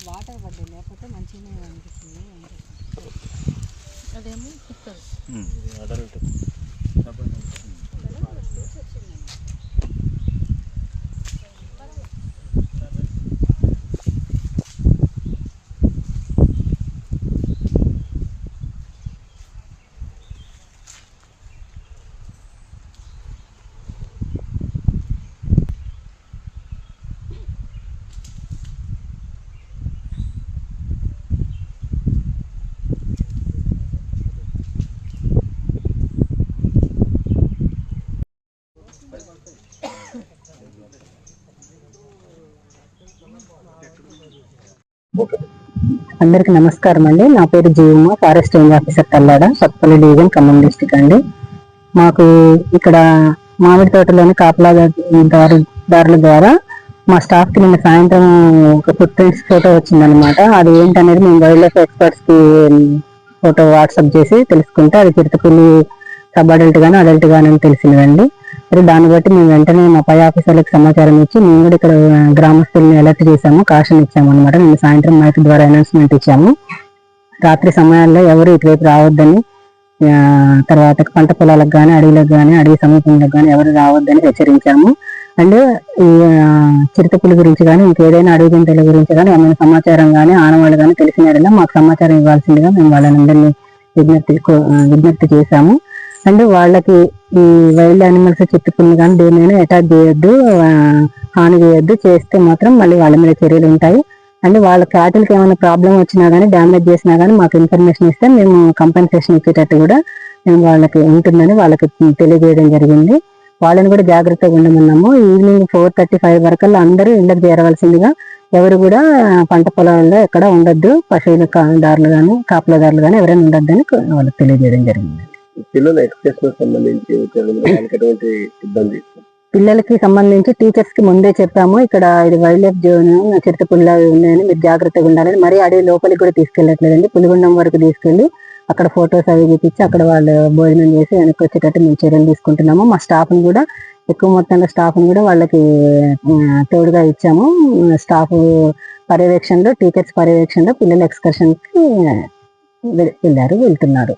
Water పడ్డాయి లేకపోతే మంచిగానే అనిపిస్తుంది. అదేమో కుక్కర్. అందరికీ నమస్కారం అండి. నా పేరు Jeevamma forest range officer Tallada Sathupalli division Khammam district అండి. మాకు ఇక్కడ మామిడి తోటలోని కాపలాదారు దారుల ద్వారా మా స్టాఫ్కి నిన్న సాయంత్రం ఒక ఫుట్ ప్రింట్స్ ఫోటో వచ్చిందనమాట అది ఏంటనేది మేము వైల్డ్ లైఫ్ ఎక్స్పర్ట్స్కి ఫోటో వాట్సాప్ చేసి తెలుసుకుంటే అది చిరుతపులి సబ్ అడల్ట్ గాను అడల్ట్ గాను అని తెలిసిందండి మరి దాన్ని బట్టి మేము వెంటనే మా పై ఆఫీసర్లకు సమాచారం ఇచ్చి మేము కూడా ఇక్కడ గ్రామస్తుల్ని అలర్ట్ చేశాము కాషన్ ఇచ్చాము అనమాట నిన్న సాయంత్రం మైక్ ద్వారా అనౌన్స్మెంట్ ఇచ్చాము. రాత్రి సమయాల్లో ఎవరు ఇటువైపు రావద్దని తర్వాత పంట పొలాలకు కానీ అడవులకు కానీ అడవి సమీపంలో కానీ ఎవరు రావద్దని హెచ్చరించాము. అండ్ ఈ చిరుతపులి గురించి కానీ ఇంకేదైనా అడవి జంతువుల గురించి కానీ ఏమైనా సమాచారం కానీ ఆనవాళ్ళు కానీ తెలిసిన మాకు సమాచారం ఇవ్వాల్సిందిగా మేము వాళ్ళందరినీ విజ్ఞప్తి విజ్ఞప్తి చేశాము. అండ్ వాళ్ళకి ఈ వైల్డ్ యానిమల్స్ చిట్టుకుని కానీ దేనైనా అటాక్ చేయొద్దు హాని చేయొద్దు చేస్తే మాత్రం మళ్ళీ వాళ్ళ మీద చర్యలు ఉంటాయి. అండ్ వాళ్ళ క్యాటిల్కి ఏమైనా ప్రాబ్లం వచ్చినా కానీ డ్యామేజ్ చేసినా కానీ మాకు ఇన్ఫర్మేషన్ ఇస్తే మేము కంపెన్సేషన్ ఇచ్చేటట్టు కూడా మేము వాళ్ళకి ఉంటుందని వాళ్ళకి తెలియజేయడం జరిగింది. వాళ్ళని కూడా జాగ్రత్తగా ఉండమన్నాము. ఈవినింగ్ ఫోర్ థర్టీ ఫైవ్ వరకు అందరూ ఇళ్ళకి చేరవలసిందిగా ఎవరు కూడా పంట పొలాల్లో ఎక్కడ ఉండొద్దు. పశువుల కా- దారులు కానీ కాపలదారులు కానీ ఎవరైనా ఉండొద్దని వాళ్ళకి తెలియజేయడం జరిగింది. పిల్లల ఎడ్యుకేషన్ సంబంధించి ఎటువంటి ఇబ్బంది? పిల్లలకి సంబంధించి టీచర్స్కి ముందే చెప్పాము ఇక్కడ ఇది వైల్డ్ లైఫ్ జోన్ చిరుత పుల్ల ఉన్నాయని మీరు జాగ్రత్తగా ఉండాలని. మరీ అడవి లోపలికి కూడా తీసుకెళ్ళట్లేదండి పులిగుండం వరకు తీసుకెళ్ళి అక్కడ ఫొటోస్ అవి చూపించి అక్కడ వాళ్ళు భోజనం చేసి వెనక్కి వచ్చేటట్టు మేము చర్యలు తీసుకుంటున్నాము. మా స్టాఫ్ కూడా ఎక్కువ మొత్తంలో స్టాఫ్ కూడా వాళ్ళకి తోడుగా ఇచ్చాము. స్టాఫ్ పర్యవేక్షణలో టీచర్స్ పర్యవేక్షణలో పిల్లల ఎక్స్కర్షన్కి వె- వెళ్ళారు వెళ్తున్నారు.